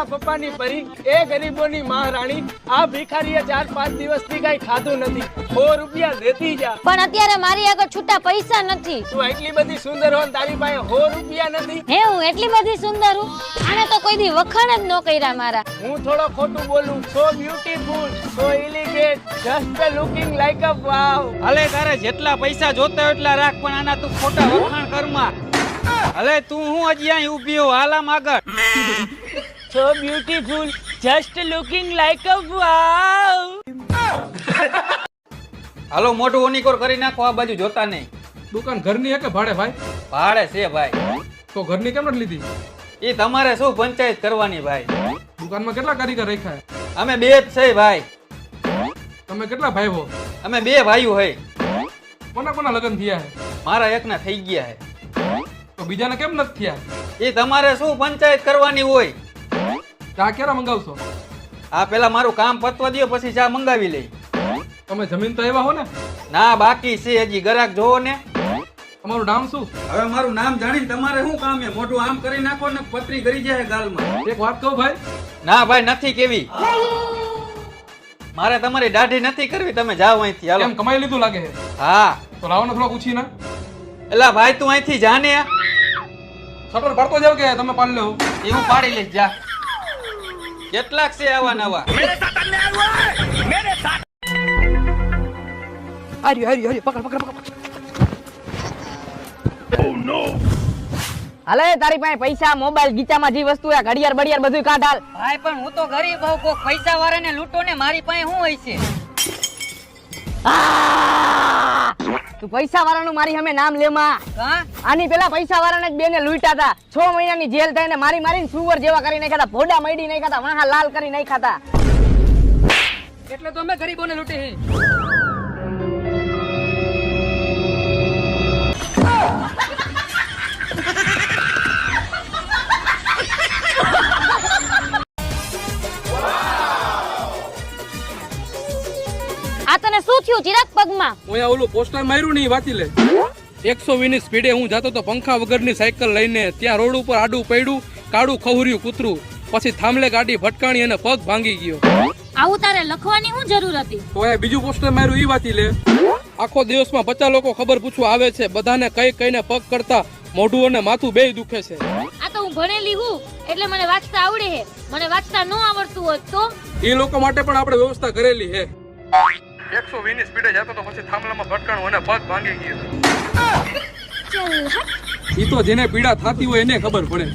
તારા પપ્પાની પરી એ ગરીબોની મહારાણી આ ભિખારીએ ચાર પાંચ દિવસથી કઈ ખાધું નથી. સો રૂપિયા દેતી જા. પણ અત્યારે મારી આગળ છૂટા પૈસા નથી. તું એટલી બધી સુંદર હો ને તારી પાસે સો રૂપિયા નથી. હે હું એટલી બધી સુંદર હું? આને તો કોઈ દી વખાણ જ ન કર્યા મારા. હું થોડો ખોટું બોલું. So beautiful so elegant just looking like a wow અલે તારે જેટલા પૈસા જોતા હોય એટલા રાખ પણ આના તું ખોટા વખાણ કરમાં અલે તું હું હજી અહીં ઊભી હો હાલામ આગળ. So beautiful just looking like a wow. હાલો મોટું ઓનિકોર કરી નાખો આ બાજુ જોતા નહીં. દુકાન ઘરની હે કે ભાડે ભાઈ? ભાડે છે ભાઈ. તો ઘરની કેમ નથી લીધી? એ તમારે શું પંચાયત કરવાની ભાઈ? દુકાનમાં કેટલા કારીગર રાખ્યા? અમે બે જ છે ભાઈ. તમે કેટલા ભાઈ હો? અમે બે ભાઈઓ હે. કોના કોના લગ્ન થયા હે? મારા એકના થઈ ગયા હે. તો બીજાને કેમ નથી થયા? એ તમારે શું પંચાયત કરવાની હોય? ચા ક્યારે મંગાવશો? આ પેલા મારું કામ પતવા દો પછી ચા મંગાવી લઈ. તમે જમીન તો એવા હો ને? ના બાકી છે હજી ગરાક જોવો ને. તમારું નામ શું? હવે મારું નામ જાણીને તમારે શું કામ છે મોઢું આમ કરી નાખો ને પતરી કરી જાય ગાલમાં. એક વાત કહો ભાઈ? ના ભાઈ નથી કેવી. મારે તમારી દાઢી નથી કરવી. તમે જાઓ અહીંથી હાલો. એમ કમાઈ લીધું લાગે હા. તો લાવો ને થોડો પૂછી ના એલા ભાઈ તું અહીંથી જાને. શટર પડતો જાવ કે તમે પાડી લો? એવું પાડી લઈશ જા. કેટલાક છે આવા નવા? હાલે તારી પાસે પૈસા મોબાઈલ ગીચામાં જે વસ્તુ આ ઘડિયાળ બડિયાળ બધું કાઢ હાલ. ભાઈ પણ હું તો ગરીબ હોઉં કોક પૈસા વાળાને લૂંટો ને મારી પાસે શું હોય છે? આ! તું પૈસા વાળાનું મારી સામે નામ લેમાં આની પેલા પૈસા વાળાને જ બેને લૂંટા હતા છ મહિનાની જેલ થઈને મારી મારીને સુવર જેવા કરી નાખ્યા હતા ભોડા મૈડી નાખ્યા હતા વાહા લાલ કરી નાખ્યા હતા એટલે તો અમે ગરીબોને લૂંટી આ તને શું થયું ચિરાગ પગમાં? હું ઓલું પોસ્ટર માર્યું ને ઈ વાંચી લે. એકસો વીની સ્પીડે હું જાતો તો પંખા વગરની સાયકલ લઈને ત્યાં રોડ ઉપર આડું પડ્યું કાળું ખહુર્યું કૂતરું પછી થાંભલે ગાડી ભટકાણી અને પગ ભાંગી ગયો. આવું તારે લખવાની શું જરૂર હતી? તો બીજું પોસ્ટર માર્યું ઈ વાંચી લે. આખો દિવસમાં બચ્ચા લોકો ખબર પૂછવા આવે છે બધાને કઈ કઈને પગ કરતા મોઢું અને માથું બેય દુખે છે. આ તો હું ભણેલી હું એટલે મને વાંચતા આવડે હે મને વાંચતા ન આવડતું હોત તો? એ લોકો માટે પણ આપણે વ્યવસ્થા કરેલી છે. એકસો વીની સ્પીડે જતો તો પછી થાંભલામાં ભટકાણું અને પગ ભાંગી ગયો. ઈ તો જેને પીડા થતી હોય એને ખબર પડે.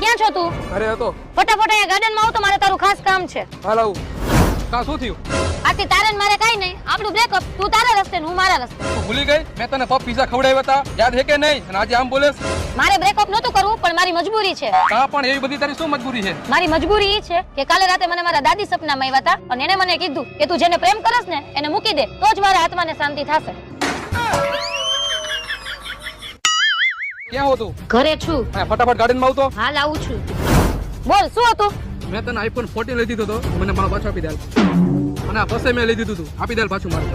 ક્યાં છો તું? ઘરે હતો. ફટાફટ અહીંયા ગાર્ડનમાં આવ તો મારે તારું ખાસ કામ છે. હાલ આવું. કા શું થયું? આથી તારે મારે કાઈ આપણું બ્રેકઅપ તું તારા રસ્તે ને હું મારા રસ્તે. તું ભૂલી ગઈ? મેં તને પપ પીઝા ખવડાવ્યા હતા. યાદ હે કે નહીં? અને આજે આમ બોલે મારે બ્રેકઅપ નહોતું કરવું પણ મારી મજબૂરી છે. કા પણ એવી બધી તારી શું મજબૂરી છે? મારી મજબૂરી એ છે કે કાલે રાતે મને મારા દાદી સપનામાં આવ્યા હતા અને એને મને કીધું કે તું જેને પ્રેમ કરસ ને એને મૂકી દે તો જ મારા આત્માને શાંતિ થશે. ક્યાં હો તું? ઘરે છું. ફટાફટ ગાર્ડનમાં આવતો. હાલ આવું છું. બોલ શું હતું? મેં તને આઈફોન 14 લઈ દીધો તો મને મારો પાછો આપી દે અને આ પસે મેં લઈ દીધું હતું આપી દે પાછું મારું.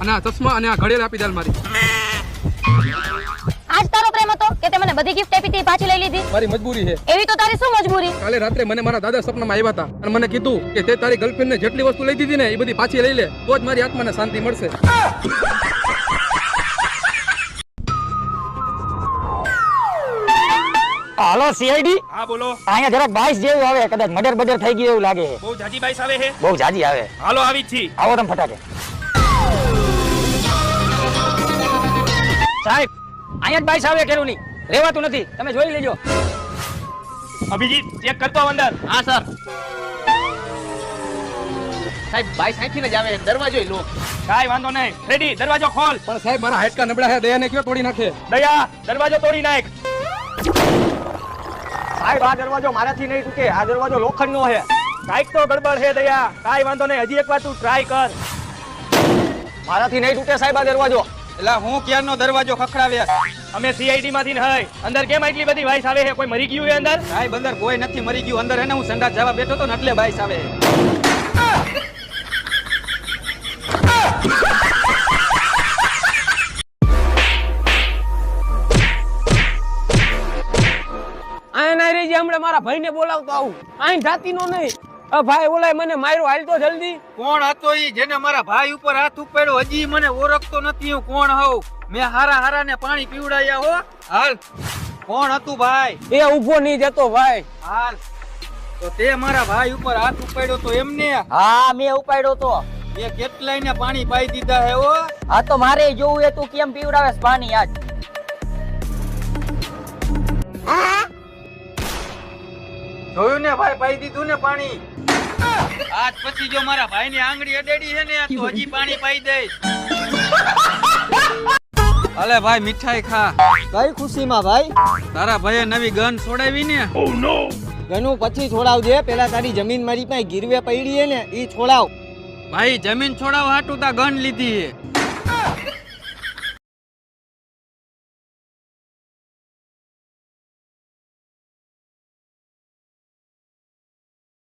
અને આ ચશ્મા અને આ ઘડિયાળ આપી દે મારી. આજ તારો પ્રેમ હતો કે તે મને બધી ગિફ્ટ આપી હતી પાછી લઈ લીધી? મારી મજબૂરી છે. એવી તો તારી શું મજબૂરી? કાલે રાત્રે મને મારા દાદા સપનામાં આવ્યા હતા અને મને કીધું કે તે તારી ગર્લફ્રેન્ડ ને જેટલી વસ્તુ લઈ દીધી ને એ બધી પાછી લઈ લે તો જ મારી આત્માને શાંતિ મળશે. હાલો સીઆઈડી હા બોલો. અહીંયા જરાક બાઈસ જેવું આવે કદાચ મડર બડર થઈ ગયું એવું લાગે. બહુ જાજી બાઈસ આવે છે બહુ જાજી આવે. હાલો આવી છી. આવો તમે ફટાકે. સાહેબ અહીંયા જ બાઈસ આવે કેરું નહીં રેવાતું નથી. તમે જોઈ લેજો. અભિજીત ચેક કરતો અંદર. હા સર. સાહેબ બાઈસ આંખીને જ આવે દરવાજો લો. કાઈ વાંધો નહીં. રેડી દરવાજો ખોલ. પણ સાહેબ મારા હાડકા નબળા છે દયાને કયો તોડી નાખે? દયા દરવાજો તોડી નાખ. સાહેબ આ દરવાજો મારાથી નહીં તૂટે આ દરવાજો લોખંડનો છે. કાઈક તો ગડબડ છે દયા. કાઈ વાંધો નહીં હજી એક વાર તું ટ્રાય કર. મારાથી નહીં તૂટે સાહેબ આ દરવાજો. એટલે હું ક્યારનો દરવાજો ખખડાવ્યા? અમે સીઆઈડી માંથી હઈ. અંદર કેમ એટલી બધી વાઈસ આવે છે? કોઈ મરી ગયું છે અંદર? સાહેબ અંદર કોઈ નથી મરી ગયું. અંદર એને હું સંડાસ જવા બેઠો તો ને એટલે બાઈસ આવે ભાઈને બોલાવતો આવું. અહીં જાતી નો નહીં ભાઈ ઓલાય મને માર્યો હાલતો જલ્દી. કોણ હતો ઈ? જેને મારા ભાઈ ઉપર હાથ ઉપાડ્યો હજી મને ઓળખતો નથી હું કોણ હોઉં? મેં હારા હારા ને પાણી પીવડાયા હો. હાલ. કોણ હતું ભાઈ? એ ઊભો નહીં જતો ભાઈ. હાલ. તો તે મારા ભાઈ ઉપર હાથ ઉપાડ્યો તો એમને? હા મેં ઉપાડ્યો તો. એ કેટલાય ને પાણી પાઈ દીધા હે હો? આ તો મારે જોવું એ તું કેમ પીવડાવે પાણી આજ? જોયું ને ભાઈ? પાઈ દીધું ને પાણી. આજ પછી જો મારા ભાઈ ની આંગળી અડેડી છે ને તો હજી પાણી પાઈ દઈશ. અલે ભાઈ મીઠાઈ ખા. કઈ ખુશીમાં ભાઈ? તારા ભાઈએ નવી ગન છોડાવી ને. ગનું પછી છોડાવજે પેલા તારી જમીન મારી પાસે ગીરવે પડી હે ને ઈ છોડાવ. ભાઈ જમીન છોડાવ હાટું તા ગન લીધી છે